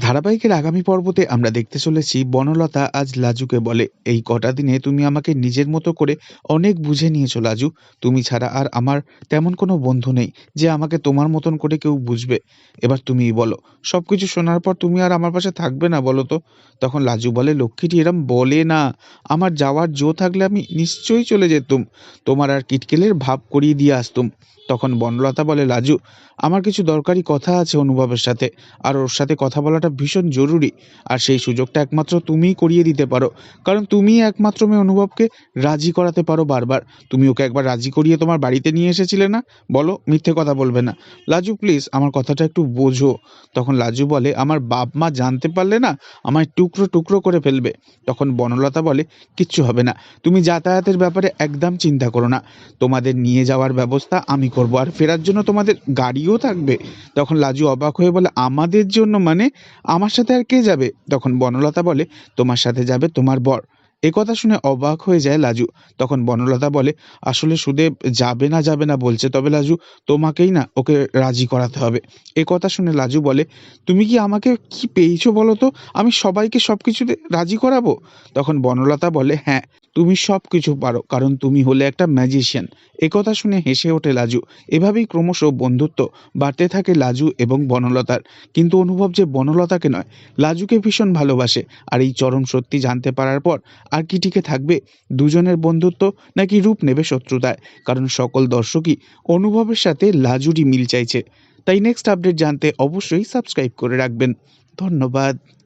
ধারাবাহিকের আগামী পর্বতে আমরা দেখতে চলেছি, বনলতা আজ লাজুকে বলে, এই কটা দিনে তুমি আমাকে নিজের মতো করে অনেক বুঝে নিয়েছো, লাজু। তুমি ছাড়া আর আমার তেমন কোনো বন্ধু নেই যে আমাকে তোমার মতন করে কেউ বুঝবে। এবার তুমিই বলো সব কিছু শোনার পর তুমি আর আমার পাশে থাকবে না বলো তো? তখন লাজু বলে, লক্ষ্মীটি এরম বলে না। আমার যাওয়ার জো থাকলে আমি নিশ্চয়ই চলে যেতুম। তোমার আর কিটকেলের ভাব করিয়ে দিয়ে আসতুম। তখন বনলতা বলে, লাজু, আমার কিছু দরকারি কথা আছে অনুভবের সাথে। আর ওর সাথে কথা বলাটা ভীষণ জরুরি। আর সেই সুযোগটা একমাত্র তুমিই করিয়ে দিতে পারো। কারণ তুমিই একমাত্র মেয়ে অনুভবকে রাজি করাতে পারো বারবার। তুমি ওকে একবার রাজি করিয়ে তোমার বাড়িতে নিয়ে এসেছিলে না? বলো, মিথ্যে কথা বলবে না। লাজু প্লিজ আমার কথাটা একটু বোঝো। তখন লাজু বলে, আমার বাপ মা জানতে পারলে না, আমায় টুকরো টুকরো করে ফেলবে। তখন বনলতা বলে, কিচ্ছু হবে না। তুমি যাতায়াতের ব্যাপারে একদম চিন্তা করো না। তোমাদের নিয়ে যাওয়ার ব্যবস্থা আমি করব। আর ফেরার জন্য তোমাদের গাড়িও থাকবে। তখন লাজু অবাক হয়ে বলে, আমাদের জন্য মানে? আমার সাথে আর কে যাবে? তখন বনলতা বলে, তোমার সাথে যাবে তোমার বর। এ কথা শুনে অবাক হয়ে যায় লাজু। তখন বনলতা বলে, আসলে সুদেব যাবে না যাবে না বলছে, তবে লাজু, তোমাকেই না, ওকে রাজি করাতে হবে। এ কথা শুনে লাজু বলে, তুমি কি আমাকে কি পেয়েছ বলো তো? আমি সবাইকে সব কিছুতে রাজি করাবো? তখন বনলতা বলে হ্যাঁ তুমি সব কিছু পারো, কারণ তুমি হলে একটা ম্যাজিশিয়ান একথা শুনে হেসে ওঠে লাজু। এভাবেই ক্রমশ বন্ধুত্ব বাড়তে থাকে লাজু এবং বনলতার। কিন্তু অনুভব যে বনলতাকে নয়, লাজুকে ভীষণ ভালোবাসে। আর এই চরম সত্যি জানতে পারার পর আর কি টিকে থাকবে? দুজনের বন্ধুত্ব নাকি রূপ নেবে শত্রুতায়? কারণ সকল দর্শকই অনুভবের সাথে লাজুরই মিল চাইছে। তাই নেক্সট আপডেট জানতে অবশ্যই সাবস্ক্রাইব করে রাখবেন। ধন্যবাদ।